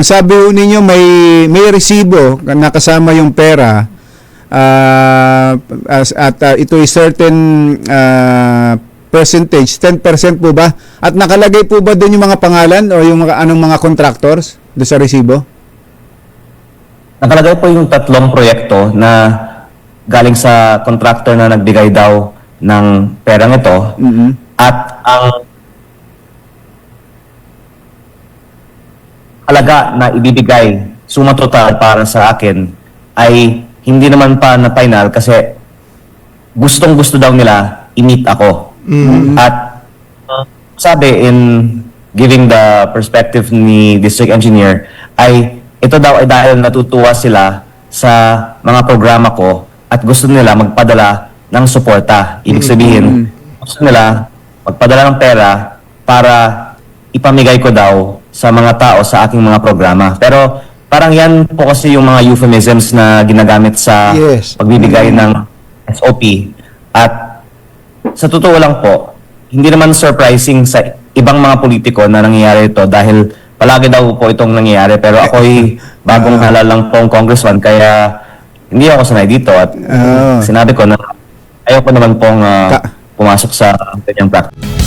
ang sabi ho ninyo may may resibo na kasama yung pera ah, as- at ah, ito is certain ah, percentage, 10% po ba? At nakalagay po ba doon yung mga pangalan o yung mga anong mga contractors do sa resibo? Nakalagay po yung tatlong proyekto na galing sa contractor na nagbigay daw ng perang ito Mhm. at ang halaga na ibibigay suma total para sa akin ay hindi naman pa na final kasi gustong gusto daw nila i-meet ako. At uh, sabi in giving the perspective ni district engineer ay ito daw ay dahil natutuwa sila sa mga programa ko at gusto nila magpadala ng suporta. Ibig sabihin, gusto nila magpadala ng pera para ipamigay ko daw sa mga tao sa aking mga programa. Pero parang yan po kasi yung mga euphemisms na ginagamit sa Yes. pagbibigay ng SOP. At sa totoo lang po, hindi naman surprising sa ibang mga politiko na nangyayari ito dahil palagi daw po itong nangyayari. Pero ako'y bagong halal lang pong congressman kaya hindi ako sanay dito at Ah. sinabi ko na ayoko naman pong ah, Ka- pumasok sa ganyang practice.